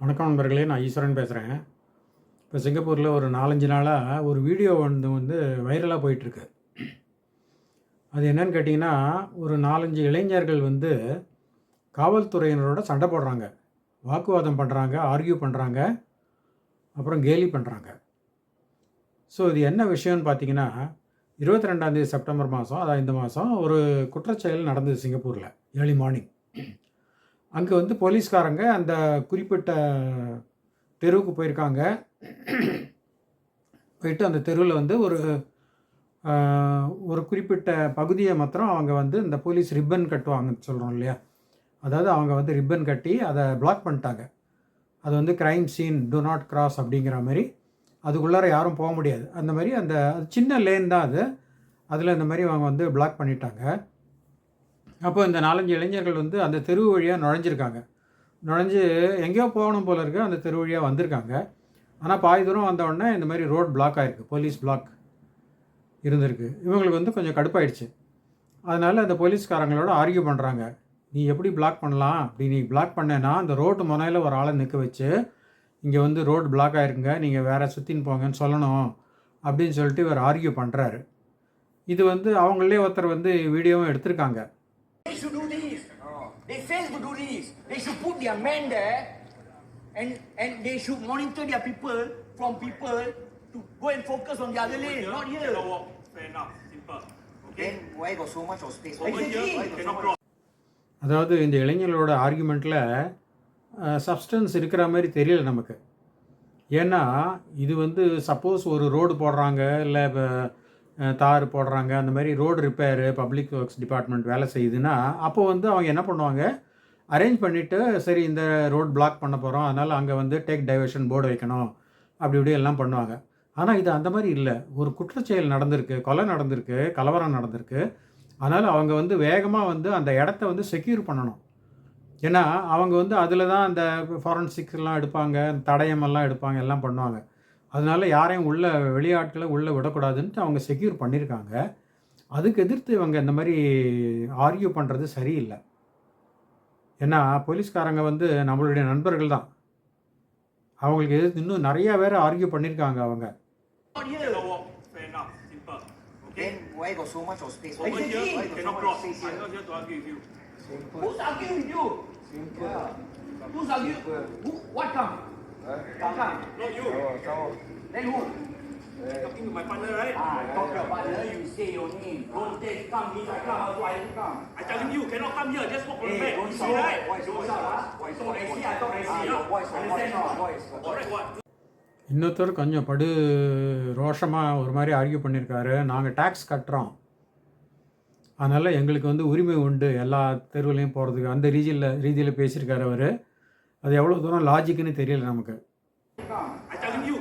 வணக்கம் நண்பர்களே நான் ஈஸ்வரன் பேசுகிறேன் இப்போ சிங்கப்பூரில் ஒரு நாலஞ்சு நாளாக ஒரு வீடியோ வந்து வந்து வைரலாக போயிட்டுருக்கு. அது என்னன்னு கேட்டிங்கன்னா ஒரு நாலஞ்சு இளைஞர்கள் வந்து காவல்துறையினரோட சண்டை போடுறாங்க. வாக்குவாதம் பண்ணுறாங்க ஆர்கியூ பண்ணுறாங்க அப்புறம் கேலி பண்ணுறாங்க ஸோ இது என்ன விஷயம்னு பார்த்தீங்கன்னா இருபத்தி ரெண்டாந்தேதி செப்டம்பர் மாதம் அதான் இந்த மாதம் ஒரு குற்றச்செயல் நடந்தது சிங்கப்பூரில் ஏர்லி மார்னிங் அங்கே வந்து போலீஸ்காரங்க அந்த குறிப்பிட்ட தெருவுக்கு போயிருக்காங்க. போயிட்டு அந்த தெருவில் வந்து ஒரு ஒரு குறிப்பிட்ட பகுதியை மாத்திரம் அவங்க வந்து இந்த போலீஸ் ரிப்பன் கட்டுவாங்கன்னு சொல்கிறோம் இல்லையா? அதாவது அவங்க வந்து ரிப்பன் கட்டி அதை பிளாக் பண்ணிட்டாங்க. அது வந்து crime scene do not cross அப்படிங்கிற மாதிரி. அதுக்குள்ளார யாரும் போக முடியாது. அந்த மாதிரி அந்த சின்ன லேன் தான் அது. அதில் இந்த மாதிரி அவங்க வந்து பிளாக் பண்ணிட்டாங்க. அப்போ இந்த நாலஞ்சு இளைஞர்கள் வந்து அந்த தெரு வழியாக நுழைஞ்சிருக்காங்க. நுழைஞ்சு எங்கேயோ போகணும் போல இருக்கு. அந்த தெரு வழியாக வந்திருக்காங்க. ஆனால் பாதி தூரம் வந்த உடனே இந்த மாதிரி ரோட் பிளாக் ஆயிருக்கு. போலீஸ் பிளாக் இருந்திருக்கு. இவங்களுக்கு வந்து கொஞ்சம் கடுப்பாயிடுச்சு. அதனால் அந்த போலீஸ்காரங்களோட ஆர்கியூ பண்ணுறாங்க நீ எப்படி பிளாக் பண்ணலாம்? அப்படி நீ பிளாக் பண்ணேன்னா அந்த ரோட்டு முனையில் ஒரு ஆளை நிற்க வச்சு இங்கே வந்து ரோடு பிளாக் ஆகிருங்க நீங்கள் வேற சுற்றின்னு போங்கன்னு சொல்லணும் அப்படின்னு சொல்லிட்டு இவர் ஆர்கியூ பண்ணுறாரு இது வந்து அவங்களே ஒருத்தர் வந்து வீடியோவும் எடுத்திருக்காங்க They should do this. They fail to do this. They should put their men there and, and they should monitor their people from people to go and focus on the other lane, not here. Cannot walk. Fair enough. Simple. Okay? Then why got so much of space? Over here, Exactly. cannot cross. அதாவது இந்த இளைஞர்களோட ஆர்குமெண்ட்டில் substance இருக்கிற மாதிரி தெரியல நமக்கு ஏன்னா இது வந்து suppose ஒரு ரோடு போடுறாங்க இல்லை இப்போ தார் போடுறாங்க அந்த மாதிரி road repair public works department வேலை செய்யுதுன்னா அப்போ வந்து அவங்க என்ன பண்ணுவாங்க? அரேஞ்ச் பண்ணிவிட்டு சரி இந்த ரோட் பிளாக் பண்ண போகிறோம் அதனால் அங்கே வந்து டேக் டைவர்ஷன் போர்டு வைக்கணும் அப்படி இப்படி எல்லாம் பண்ணுவாங்க. ஆனால் இது அந்த மாதிரி இல்லை. ஒரு குற்றச்செயல் நடந்திருக்கு கொலை நடந்திருக்கு கலவரம் நடந்திருக்கு அதனால் அவங்க வந்து வேகமாக வந்து அந்த இடத்த வந்து செக்யூர் பண்ணணும். ஏன்னா அவங்க வந்து அதில் தான் அந்த ஃபாரன்சிக்ஸ்லாம் எடுப்பாங்க தடயமெல்லாம் எடுப்பாங்க எல்லாம் பண்ணுவாங்க. அதனால யாரையும் உள்ள வெளியாட்களை உள்ளே விடக்கூடாதுன்ட்டு அவங்க செக்யூர் பண்ணியிருக்காங்க அதுக்கு எதிர்த்து இவங்க இந்த மாதிரி ஆர்கியூ பண்ணுறது சரியில்லை ஏன்னா போலீஸ்காரங்க வந்து நம்மளுடைய நண்பர்கள் தான் அவங்களுக்கு எதிர்த்து இன்னும் நிறையா பேர் ஆர்கியூ பண்ணியிருக்காங்க அவங்க. Simple. Who's arguing with you? Who's arguing? Who? What come? You. Then who? I'm talking to my partner, right? Ah, talk your partner, you say your name. Don't say come, he I come, also I come. I telling you, cannot come here. Just walk on the back. You see, right? Voice, voice, voice. Thought I see, I thought I see. your voice, not? Voice, Alright, what? இன்னொருத்தர் கொஞ்சம் படு ரோஷமாக ஒரு மாதிரி argue பண்ணியிருக்காரு நாங்கள் tax கட்டுறோம் அதனால் எங்களுக்கு வந்து உரிமை உண்டு எல்லா தெருவுலையும் போகிறதுக்கு அந்த ரீதியில் ரீதியில் பேசியிருக்காரு அவர் அது எவ்வளோ தூரம் லாஜிக்குன்னு தெரியல நமக்கு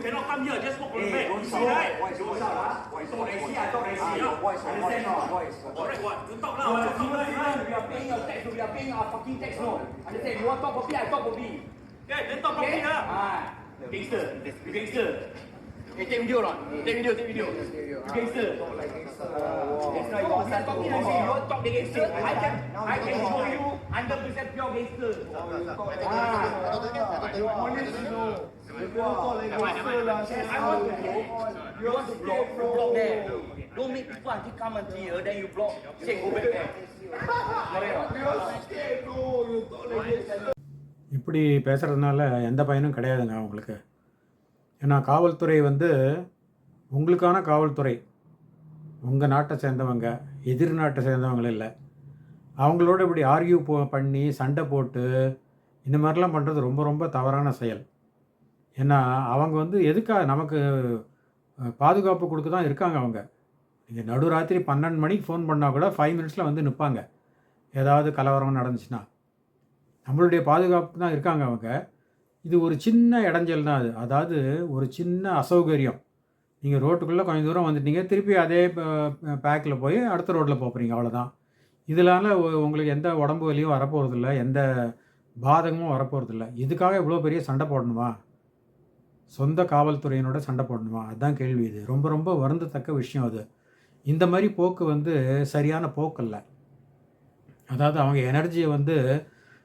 cannot come here. Just walk on the Hey, back. don't You see, right? Voice, voice, voice. I I thought I see. Voice, understand not? Voice. Alright, what? You talk You now. are talk human, now. we are paying your tax, we are paying our fucking tax, no? Understand? You want talk for me, I talk for me. Yeah, then talk Okay? properly lah. Ah, gangster, you gangster. Hey, take video not? Take video, take video. You gangster. Gangster, you are talking, I say you want talk the gangster. I can, I can show you 100% pure gangster. Ah, you honest, you You want to block, you block there. Don't make people until come until here, then you block. Say go back there. இப்படி பேசுகிறதுனால எந்த பயனும் கிடையாதுங்க அவங்களுக்கு ஏன்னா காவல்துறை வந்து உங்களுக்கான காவல்துறை உங்கள் நாட்டை சேர்ந்தவங்க எதிர் நாட்டை சேர்ந்தவங்க இல்லை அவங்களோட இப்படி ஆர்கியூ போ பண்ணி சண்டை போட்டு இந்த மாதிரிலாம் பண்ணுறது ரொம்ப ரொம்ப தவறான செயல் ஏன்னா அவங்க வந்து எதுக்காக நமக்கு பாதுகாப்பு கொடுக்க தான் இருக்காங்க அவங்க. நீங்கள் நடுராத்திரி பன்னெண்டு மணிக்கு ஃபோன் பண்ணால் கூட ஃபைவ் மினிட்ஸில் வந்து நிற்பாங்க ஏதாவது கலவரம் நடந்துச்சுன்னா. நம்மளுடைய பாதுகாப்பு தான் இருக்காங்க அவங்க. இது ஒரு சின்ன இடைஞ்சல் தான் அது. அதாவது ஒரு சின்ன அசௌகரியம். நீங்கள் ரோட்டுக்குள்ளே கொஞ்சம் தூரம் வந்துட்டீங்க. திருப்பி அதே பேக்கில் போய் அடுத்த ரோட்டில் போகிறீங்க அவ்வளோதான் இதனால உங்களுக்கு எந்த உடம்பு வலியும் வரப்போகிறதில்ல எந்த பாதகமும் வரப்போகிறதில்ல இதுக்காக இவ்வளோ பெரிய சண்டை போடணுமா? சொந்த காவல்துறையினோட சண்டை போடணுமா? அதுதான் கேள்வி இது. ரொம்ப ரொம்ப வருந்தத்தக்க விஷயம் அது. இந்த மாதிரி போக்கு வந்து சரியான போக்கு இல்லை அதாவது அவங்க எனர்ஜியை வந்து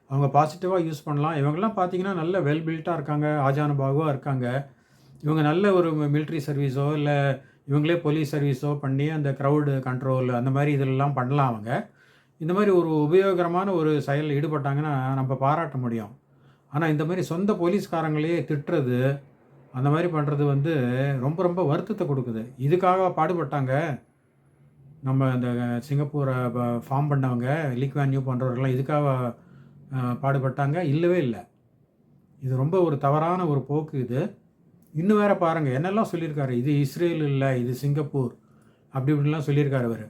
அவங்க பாசிட்டிவாக யூஸ் பண்ணலாம். இவங்கெல்லாம் பார்த்தீங்கன்னா நல்ல வெல் பில்ட்டாக இருக்காங்க ஆஜானுபாகுவாக இருக்காங்க. இவங்க நல்ல ஒரு மிலிட்ரி சர்வீஸோ இல்லை இவங்களே போலீஸ் சர்வீஸோ பண்ணி அந்த க்ரௌடு கண்ட்ரோல் அந்த மாதிரி இதெல்லாம் பண்ணலாம் அவங்க. இந்த மாதிரி ஒரு உபயோகரமான ஒரு செயலில் ஈடுபட்டாங்கன்னா நம்ம பாராட்ட முடியும். ஆனால் இந்த மாதிரி சொந்த போலீஸ்காரங்களையே திட்டுறது அந்த மாதிரி பண்ணுறது வந்து ரொம்ப ரொம்ப வருத்தத்தை கொடுக்குது. இதுக்காக பாடுபட்டாங்க. நம்ம இந்த சிங்கப்பூரை ஃபார்ம் பண்ணவங்க லீக்வான்யூ பண்ணுறவர்கள்லாம் இதுக்காக பாடுபட்டாங்க. இல்லவே இல்லை. இது ரொம்ப ஒரு தவறான ஒரு போக்கு இது. இன்னும் வேற பாருங்கள் என்னெல்லாம் சொல்லியிருக்காரு? இது இஸ்ரேல் இல்லை இது சிங்கப்பூர். அப்படி இப்படிலாம் சொல்லியிருக்காரு அவர்.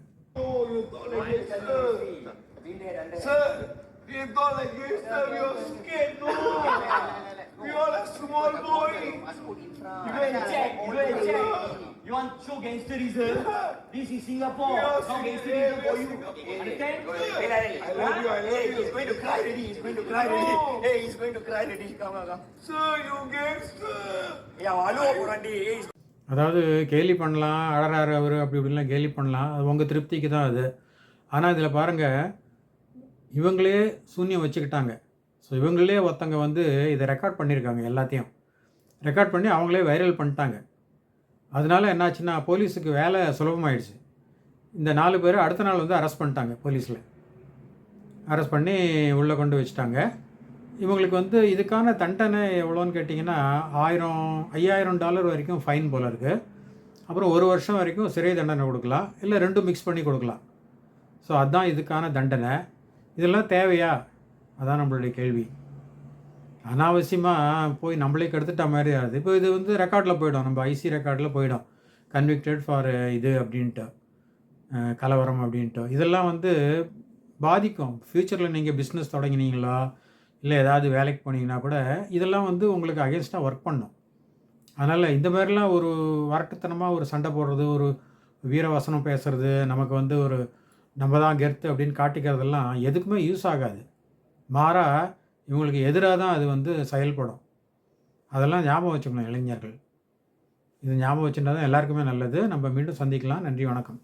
No. Small boy. You go and check, you go and check. You want show gangsterism? This is Singapore. Are No gangsterism for you. Understand? I love you, I love Hey, you. he's going to cry already. He's going to cry already. No. Hey, he's going to cry already. Come on, come. Sir, you gangster. Yeah, hello, Purandi. Hey, he's அதாவது கேலி பண்ணலாம் அழறாரு அவர் அப்படி இப்படிலாம் கேலி பண்ணலாம் அது உங்கள் திருப்திக்கு தான் அது ஆனால் இதில் பாருங்கள் இவங்களே சூன்யம் வச்சுக்கிட்டாங்க ஸோ இவங்களே ஒருத்தங்க வந்து இதை ரெக்கார்ட் பண்ணியிருக்காங்க எல்லாத்தையும் ரெக்கார்ட் பண்ணி அவங்களே வைரல் பண்ணிட்டாங்க. அதனால என்னாச்சுன்னா போலீஸுக்கு வேலை சுலபமாயிடுச்சு. இந்த நாலு பேர் அடுத்த நாள் வந்து அரெஸ்ட் பண்ணிட்டாங்க போலீஸில். அரெஸ்ட் பண்ணி உள்ளே கொண்டு வச்சுட்டாங்க. இவங்களுக்கு வந்து இதுக்கான தண்டனை எவ்வளோன்னு கேட்டிங்கன்னா ஆயிரம் ஐயாயிரம் டாலர் வரைக்கும் ஃபைன் போல் இருக்குது அப்புறம் ஒரு வருஷம் வரைக்கும் சிறை தண்டனை கொடுக்கலாம். இல்லை ரெண்டும் மிக்ஸ் பண்ணி கொடுக்கலாம். ஸோ அதுதான் இதுக்கான தண்டனை. இதெல்லாம் தேவையா? அதான் நம்மளுடைய கேள்வி. அனாவசியமாக போய் நம்மளே கெடுத்துட்ட மாதிரி ஆகுது. இப்போ இது வந்து ரெக்கார்டில் போயிடும். நம்ம ஐசி ரெக்கார்டில் போயிடும். கன்விக்டட் ஃபார் இது அப்படின்ட்டு. கலவரம் அப்படின்ட்டு. இதெல்லாம் வந்து பாதிக்கும். ஃப்யூச்சரில் நீங்கள் பிஸ்னஸ் தொடங்கினீங்களா? இல்லை ஏதாவது வேலைக்கு போனீங்கன்னா கூட இதெல்லாம் வந்து உங்களுக்கு அகேன்ஸ்டாக ஒர்க் பண்ணும். அதனால் இந்த மாதிரிலாம் ஒரு வரட்டுத்தனமாக ஒரு சண்டை போடுறது ஒரு வீரவசனம் பேசுறது நமக்கு வந்து ஒரு நம்ம தான் கெர்த்து அப்படின்னு காட்டிக்கிறதெல்லாம் எதுக்குமே யூஸ் ஆகாது. மாறாக இவங்களுக்கு எதிராக தான் அது வந்து செயல்படும். அதெல்லாம் ஞாபகம் வச்சுக்கணும் இளைஞர்கள். இது ஞாபகம் வச்சுருந்தா தான் எல்லாருக்குமே நல்லது. நம்ம மீண்டும் சந்திக்கலாம். நன்றி வணக்கம்.